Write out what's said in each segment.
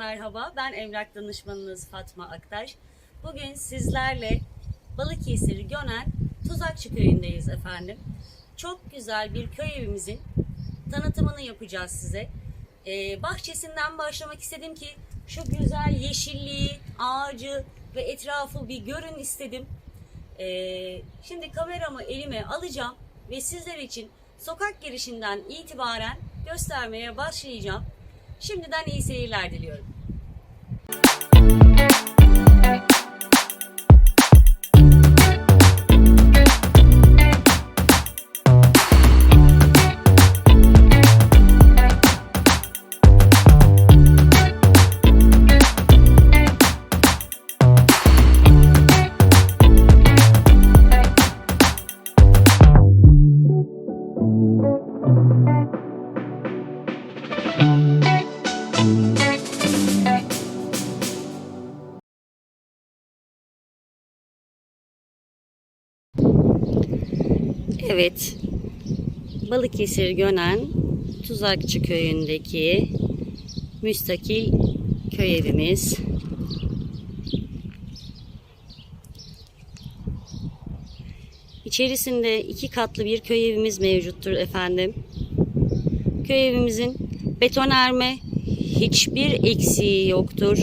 Merhaba. Ben emlak danışmanınız Fatma Aktaş. Bugün sizlerle Balıkesir Gönen Tuzakçı Köyü'ndeyiz efendim. Çok güzel bir köy evimizin tanıtımını yapacağız size. Ee, bahçesinden başlamak istedim ki şu güzel yeşilliği, ağacı ve etrafı bir görün istedim. Ee, şimdi kameramı elime alacağım ve sizler için sokak girişinden itibaren göstermeye başlayacağım. Şimdiden iyi seyirler diliyorum. Evet, Balıkesir Gönen Tuzakçı Köyü'ndeki müstakil köy evimiz. İçerisinde iki katlı bir köy evimiz mevcuttur efendim. Köy evimizin betonerme hiçbir eksiği yoktur.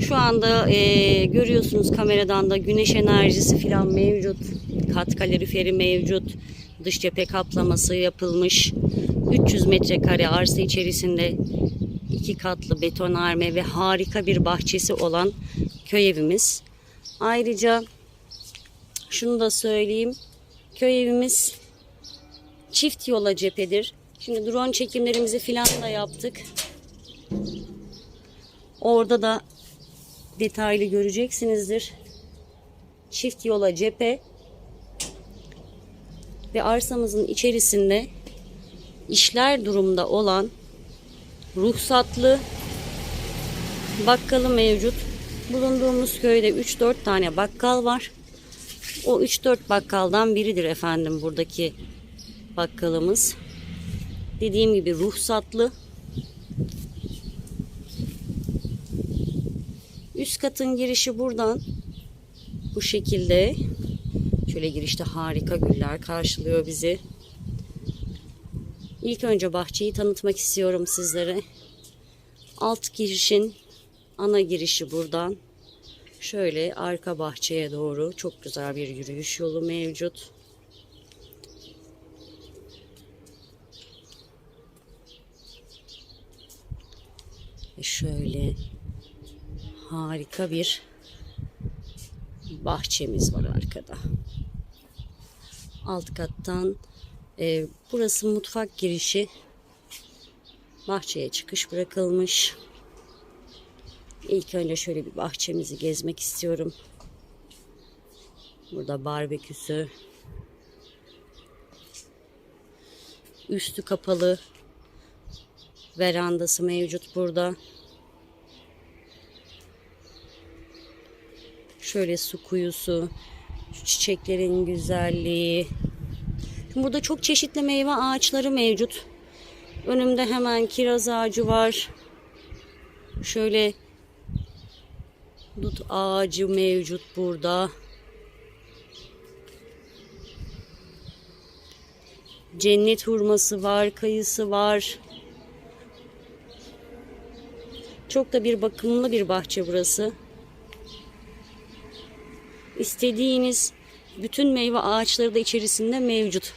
Şu anda eee, görüyorsunuz kameradan da güneş enerjisi falan mevcut. Kat kaloriferi mevcut. Dış cephe kaplaması yapılmış. 300 metrekare arsa içerisinde iki katlı betonarme ve harika bir bahçesi olan köy evimiz. Ayrıca şunu da söyleyeyim. Köy evimiz çift yola cephedir. Şimdi drone çekimlerimizi filan da yaptık. Orada da detaylı göreceksinizdir. Çift yola cephe ve arsamızın içerisinde işler durumda olan ruhsatlı bakkalı mevcut. Bulunduğumuz köyde 3-4 tane bakkal var. O 3-4 bakkaldan biridir efendim buradaki bakkalımız. Dediğim gibi ruhsatlı. Üst katın girişi buradan bu şekilde. Şöyle girişte harika güller karşılıyor bizi. İlk önce bahçeyi tanıtmak istiyorum sizlere. Alt girişin ana girişi buradan. Şöyle arka bahçeye doğru çok güzel bir yürüyüş yolu mevcut. Şöyle harika bir bahçemiz var arkada. Alt kattan e, burası mutfak girişi. Bahçeye çıkış bırakılmış. İlk önce şöyle bir bahçemizi gezmek istiyorum. Burada barbeküsü. Üstü kapalı. Verandası mevcut burada. Şöyle su kuyusu. Çiçeklerin güzelliği. Burada çok çeşitli meyve ağaçları mevcut. Önümde hemen kiraz ağacı var. Şöyle dut ağacı mevcut burada. Cennet hurması var, kayısı var. Çok da bir bakımlı bir bahçe burası. İstediğiniz bütün meyve ağaçları da içerisinde mevcut.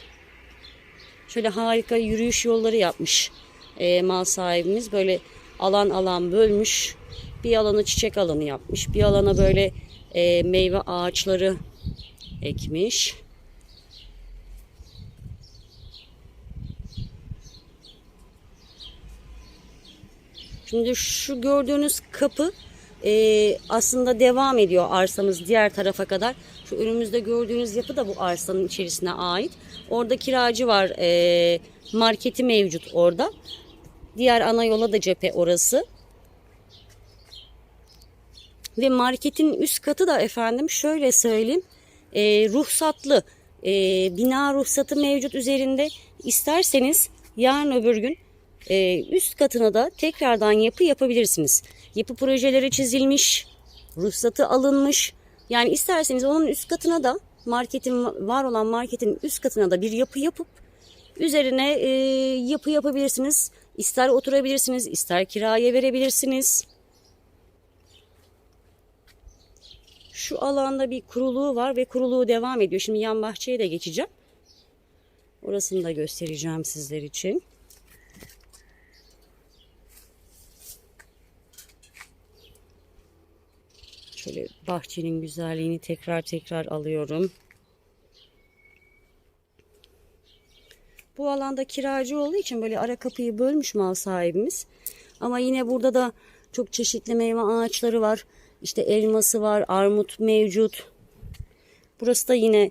Şöyle harika yürüyüş yolları yapmış e, mal sahibimiz. Böyle alan alan bölmüş. Bir alanı çiçek alanı yapmış. Bir alana böyle e, meyve ağaçları ekmiş. Şimdi şu gördüğünüz kapı e, aslında devam ediyor arsamız diğer tarafa kadar. Şu önümüzde gördüğünüz yapı da bu arsanın içerisine ait. Orada kiracı var. E, marketi mevcut orada. Diğer ana yola da cephe orası. Ve marketin üst katı da efendim şöyle söyleyeyim. E, ruhsatlı. E, bina ruhsatı mevcut üzerinde. İsterseniz yarın öbür gün Ee, üst katına da tekrardan yapı yapabilirsiniz. Yapı projeleri çizilmiş, ruhsatı alınmış. Yani isterseniz onun üst katına da marketin var olan marketin üst katına da bir yapı yapıp üzerine e, yapı yapabilirsiniz. İster oturabilirsiniz, ister kiraya verebilirsiniz. Şu alanda bir kuruluğu var ve kuruluğu devam ediyor. Şimdi yan bahçeye de geçeceğim. Orasını da göstereceğim sizler için. Şöyle bahçenin güzelliğini tekrar tekrar alıyorum. Bu alanda kiracı olduğu için böyle ara kapıyı bölmüş mal sahibimiz. Ama yine burada da çok çeşitli meyve ağaçları var. İşte elması var, armut mevcut. Burası da yine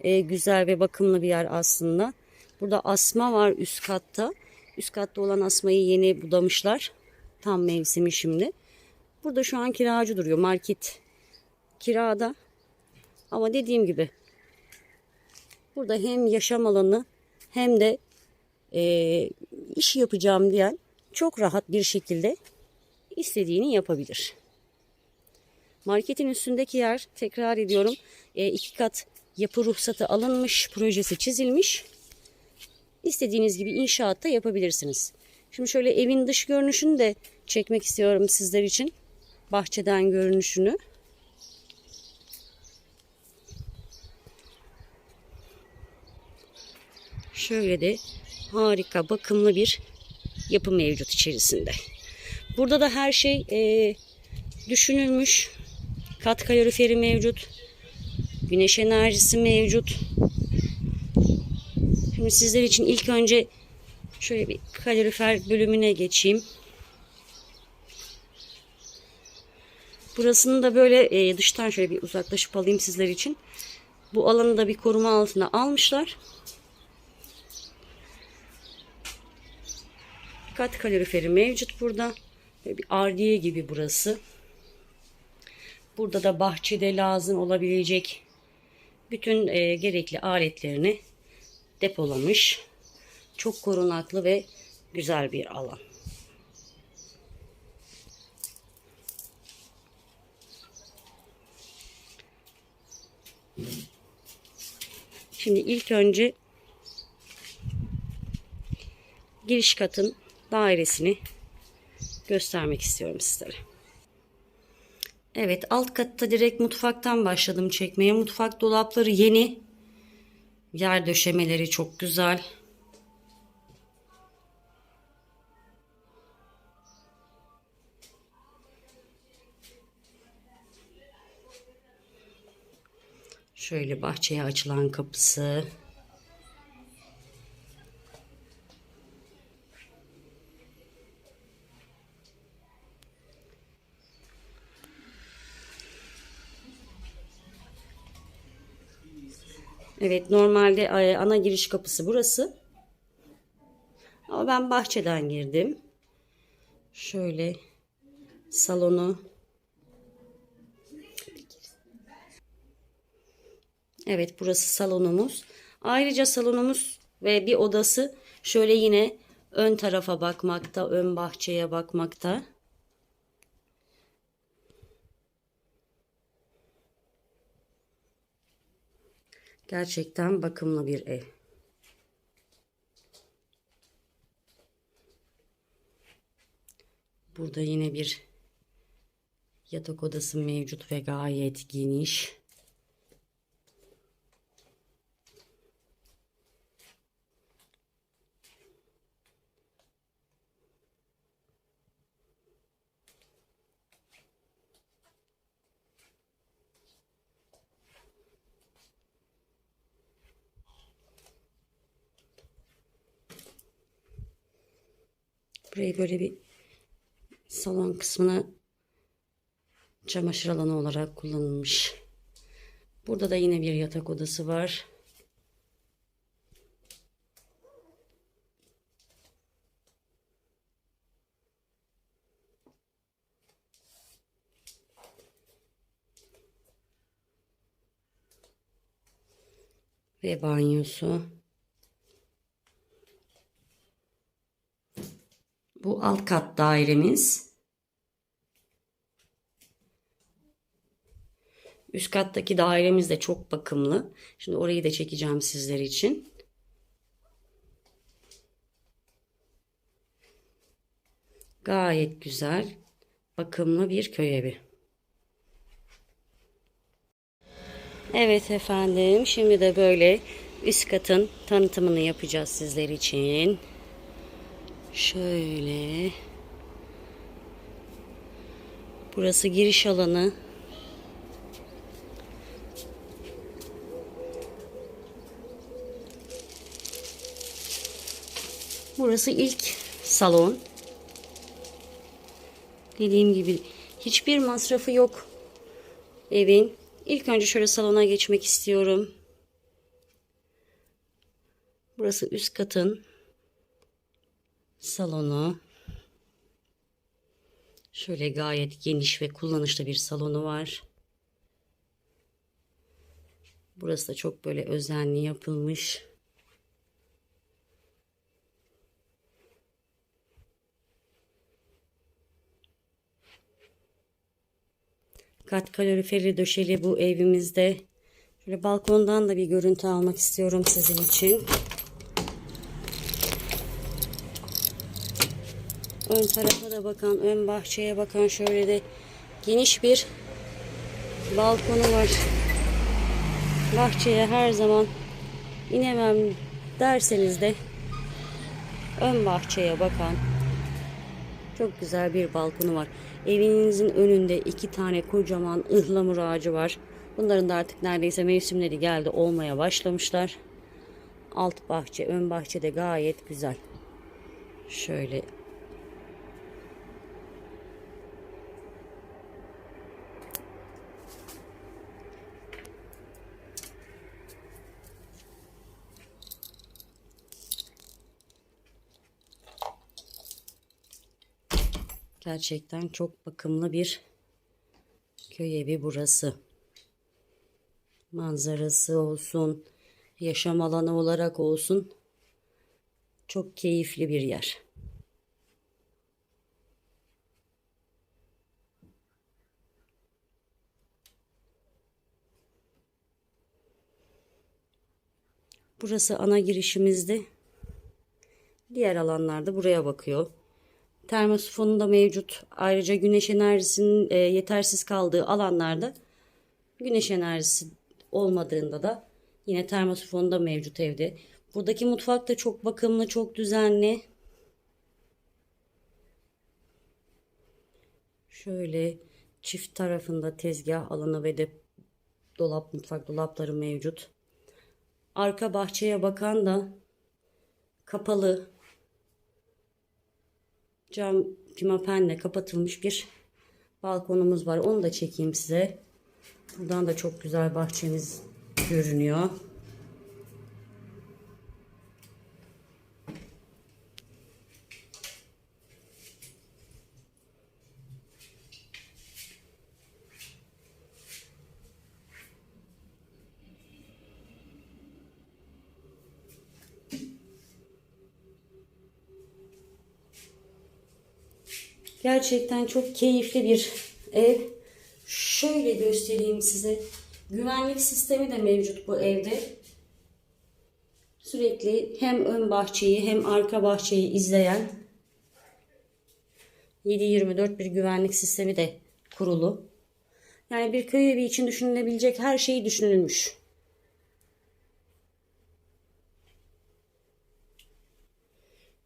e, güzel ve bakımlı bir yer aslında. Burada asma var üst katta. Üst katta olan asmayı yeni budamışlar. Tam mevsimi şimdi. Burada şu an kiracı duruyor. Market kirada. Ama dediğim gibi burada hem yaşam alanı hem de e, iş yapacağım diyen çok rahat bir şekilde istediğini yapabilir. Marketin üstündeki yer tekrar ediyorum e, iki kat yapı ruhsatı alınmış, projesi çizilmiş. İstediğiniz gibi inşaatta yapabilirsiniz. Şimdi şöyle evin dış görünüşünü de çekmek istiyorum sizler için. Bahçeden görünüşünü. Şöyle de harika bakımlı bir yapı mevcut içerisinde. Burada da her şey e, düşünülmüş. Kat kaloriferi mevcut. Güneş enerjisi mevcut. Şimdi sizler için ilk önce şöyle bir kalorifer bölümüne geçeyim. Burasını da böyle e, dıştan şöyle bir uzaklaşıp alayım sizler için. Bu alanı da bir koruma altına almışlar. Kat kaloriferi mevcut burada. Bir ardiye gibi burası. Burada da bahçede lazım olabilecek bütün e, gerekli aletlerini depolamış. Çok korunaklı ve güzel bir alan. Şimdi ilk önce giriş katın dairesini göstermek istiyorum sizlere. Evet alt katta direkt mutfaktan başladım çekmeye. Mutfak dolapları yeni. Yer döşemeleri çok güzel. Şöyle bahçeye açılan kapısı. Evet normalde e, ana giriş kapısı burası. Ama ben bahçeden girdim. Şöyle salonu. Evet burası salonumuz. Ayrıca salonumuz ve bir odası şöyle yine ön tarafa bakmakta, ön bahçeye bakmakta. Gerçekten bakımlı bir ev. Burada yine bir yatak odası mevcut ve gayet geniş. Burayı böyle bir salon kısmına çamaşır alanı olarak kullanılmış. Burada da yine bir yatak odası var. Ve banyosu. Bu alt kat dairemiz. Üst kattaki dairemiz de çok bakımlı. Şimdi orayı da çekeceğim sizler için. Gayet güzel, bakımlı bir köy evi. Evet efendim, şimdi de böyle üst katın tanıtımını yapacağız sizler için. Şöyle. Burası giriş alanı. Burası ilk salon. Dediğim gibi hiçbir masrafı yok evin. İlk önce şöyle salona geçmek istiyorum. Burası üst katın salonu. Şöyle gayet geniş ve kullanışlı bir salonu var. Burası da çok böyle özenli yapılmış. Kat kaloriferi döşeli bu evimizde. Şöyle balkondan da bir görüntü almak istiyorum sizin için. Ön tarafa da bakan, ön bahçeye bakan şöyle de geniş bir balkonu var. Bahçeye her zaman inemem derseniz de ön bahçeye bakan çok güzel bir balkonu var. Evinizin önünde iki tane kocaman ıhlamur ağacı var. Bunların da artık neredeyse mevsimleri geldi olmaya başlamışlar. Alt bahçe, ön bahçe de gayet güzel. Şöyle Gerçekten çok bakımlı bir köy evi burası. Manzarası olsun, yaşam alanı olarak olsun çok keyifli bir yer. Burası ana girişimizdi. Diğer alanlarda buraya bakıyor. Termosifonu da mevcut. Ayrıca güneş enerjisinin e, yetersiz kaldığı alanlarda güneş enerjisi olmadığında da yine termosifonu da mevcut evde. Buradaki mutfak da çok bakımlı, çok düzenli. Şöyle çift tarafında tezgah alanı ve de dolap, mutfak dolapları mevcut. Arka bahçeye bakan da kapalı cam pimapenle kapatılmış bir balkonumuz var. Onu da çekeyim size. Buradan da çok güzel bahçemiz görünüyor. Gerçekten çok keyifli bir ev. Şöyle göstereyim size. Güvenlik sistemi de mevcut bu evde. Sürekli hem ön bahçeyi hem arka bahçeyi izleyen 7-24 bir güvenlik sistemi de kurulu. Yani bir köy evi için düşünülebilecek her şey düşünülmüş.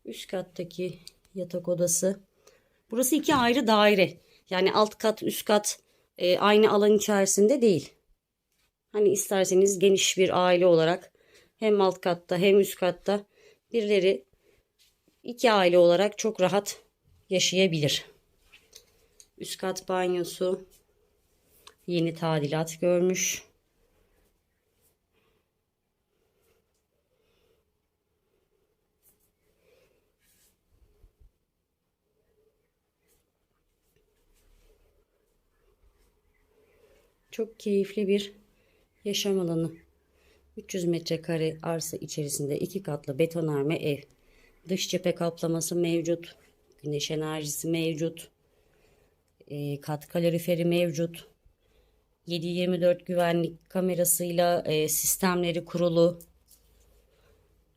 Üst kattaki yatak odası Burası iki ayrı daire. Yani alt kat üst kat e, aynı alan içerisinde değil. Hani isterseniz geniş bir aile olarak hem alt katta hem üst katta birileri iki aile olarak çok rahat yaşayabilir. Üst kat banyosu yeni tadilat görmüş. Çok keyifli bir yaşam alanı. 300 metrekare arsa içerisinde iki katlı betonarme ev. Dış cephe kaplaması mevcut. güneş enerjisi mevcut. E, kat kaloriferi mevcut. 7-24 güvenlik kamerasıyla e, sistemleri kurulu.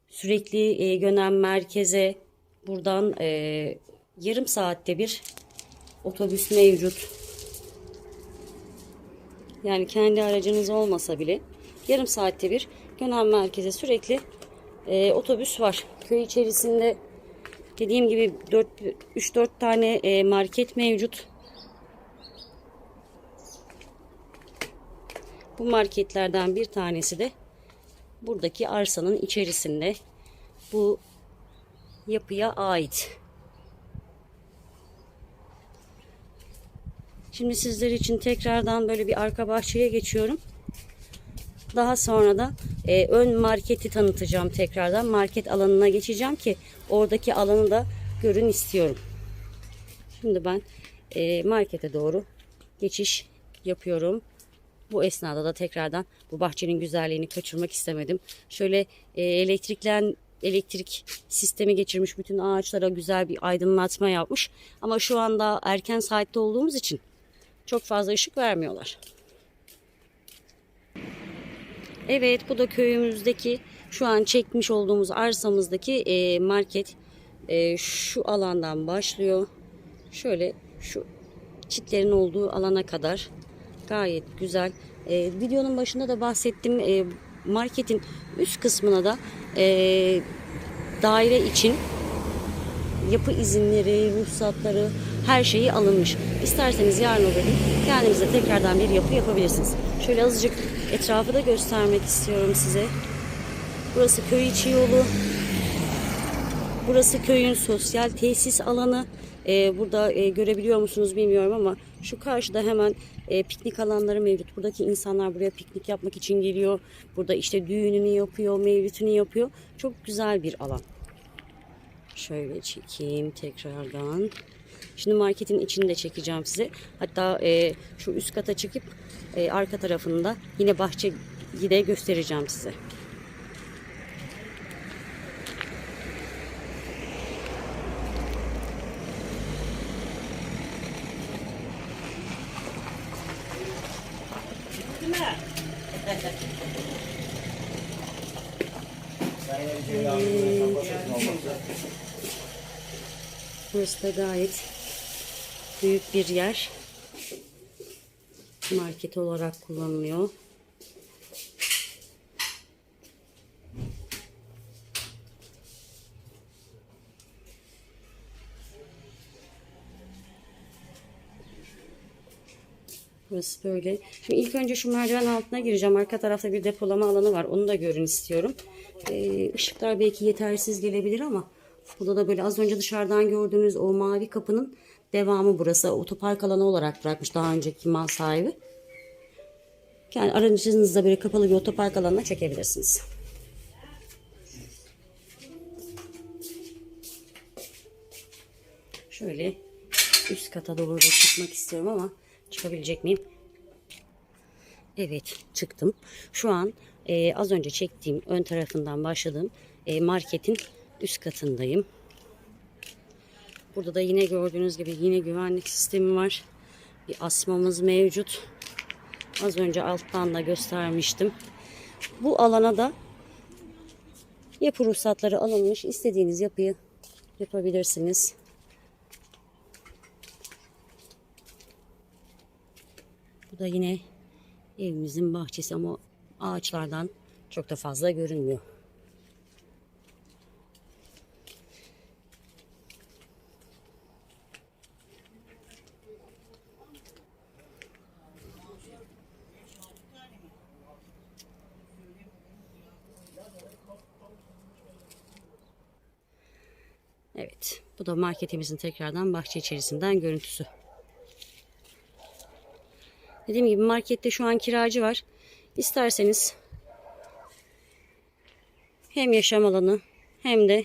Sürekli e, Gönen merkeze buradan e, yarım saatte bir otobüs mevcut. Yani kendi aracınız olmasa bile yarım saatte bir Gönen merkeze sürekli e, otobüs var. Köy içerisinde dediğim gibi 3-4 tane e, market mevcut. Bu marketlerden bir tanesi de buradaki arsanın içerisinde bu yapıya ait. Şimdi sizler için tekrardan böyle bir arka bahçeye geçiyorum. Daha sonra da e, ön marketi tanıtacağım tekrardan. Market alanına geçeceğim ki oradaki alanı da görün istiyorum. Şimdi ben e, markete doğru geçiş yapıyorum. Bu esnada da tekrardan bu bahçenin güzelliğini kaçırmak istemedim. Şöyle e, elektriklen elektrik sistemi geçirmiş bütün ağaçlara güzel bir aydınlatma yapmış. Ama şu anda erken saatte olduğumuz için çok fazla ışık vermiyorlar. Evet bu da köyümüzdeki şu an çekmiş olduğumuz arsamızdaki e, market. E, şu alandan başlıyor. Şöyle şu çitlerin olduğu alana kadar gayet güzel. E, videonun başında da bahsettim. Marketin üst kısmına da daire için yapı izinleri, ruhsatları her şeyi alınmış. İsterseniz yarın öbür gün kendinize tekrardan bir yapı yapabilirsiniz. Şöyle azıcık etrafı da göstermek istiyorum size. Burası köy içi yolu. Burası köyün sosyal tesis alanı. Ee, burada e, görebiliyor musunuz bilmiyorum ama şu karşıda hemen e, piknik alanları mevcut. Buradaki insanlar buraya piknik yapmak için geliyor. Burada işte düğününü yapıyor, mevlütünü yapıyor. Çok güzel bir alan. Şöyle çekeyim tekrardan. Şimdi marketin içini de çekeceğim size. Hatta e, şu üst kata çıkıp e, arka tarafında yine bahçeyi de göstereceğim size. Burası da gayet büyük bir yer. Market olarak kullanılıyor. Burası böyle. Şimdi ilk önce şu merdiven altına gireceğim. Arka tarafta bir depolama alanı var. Onu da görün istiyorum. Ee, belki yetersiz gelebilir ama burada da böyle az önce dışarıdan gördüğünüz o mavi kapının devamı burası. Otopark alanı olarak bırakmış daha önceki mal sahibi. Yani aracınızda böyle kapalı bir otopark alanına çekebilirsiniz. Şöyle üst kata doğru çıkmak istiyorum ama çıkabilecek miyim? Evet çıktım. Şu an e, az önce çektiğim ön tarafından başladığım e, marketin üst katındayım. Burada da yine gördüğünüz gibi yine güvenlik sistemi var. Bir asmamız mevcut. Az önce alttan da göstermiştim. Bu alana da yapı ruhsatları alınmış. İstediğiniz yapıyı yapabilirsiniz. Bu da yine evimizin bahçesi ama ağaçlardan çok da fazla görünmüyor. Evet, bu da marketimizin tekrardan bahçe içerisinden görüntüsü. Dediğim gibi markette şu an kiracı var. İsterseniz hem yaşam alanı hem de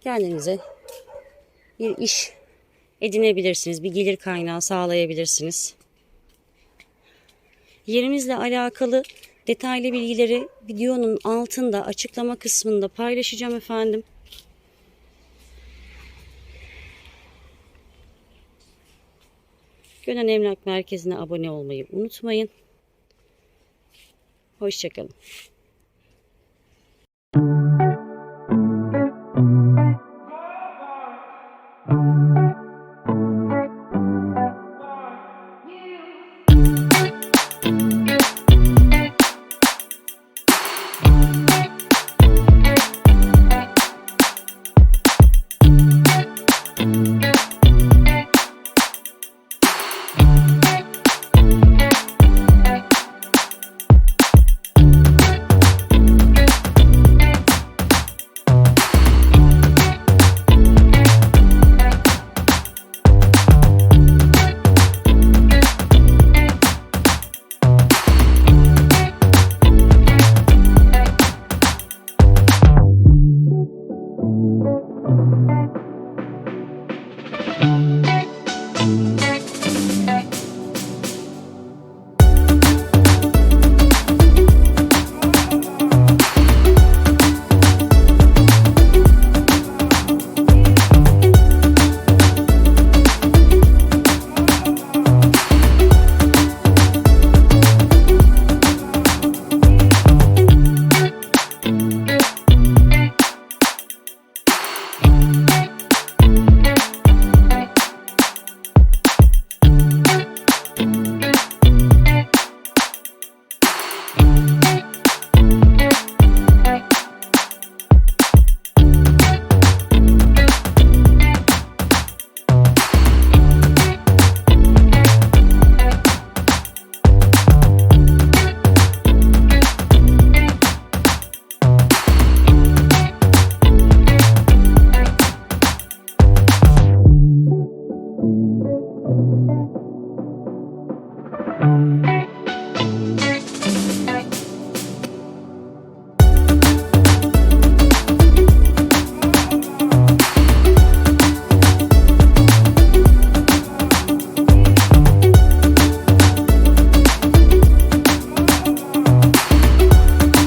kendinize bir iş edinebilirsiniz. Bir gelir kaynağı sağlayabilirsiniz. Yerimizle alakalı detaylı bilgileri videonun altında açıklama kısmında paylaşacağım efendim. Gönül Emlak Merkezi'ne abone olmayı unutmayın. Hoşçakalın.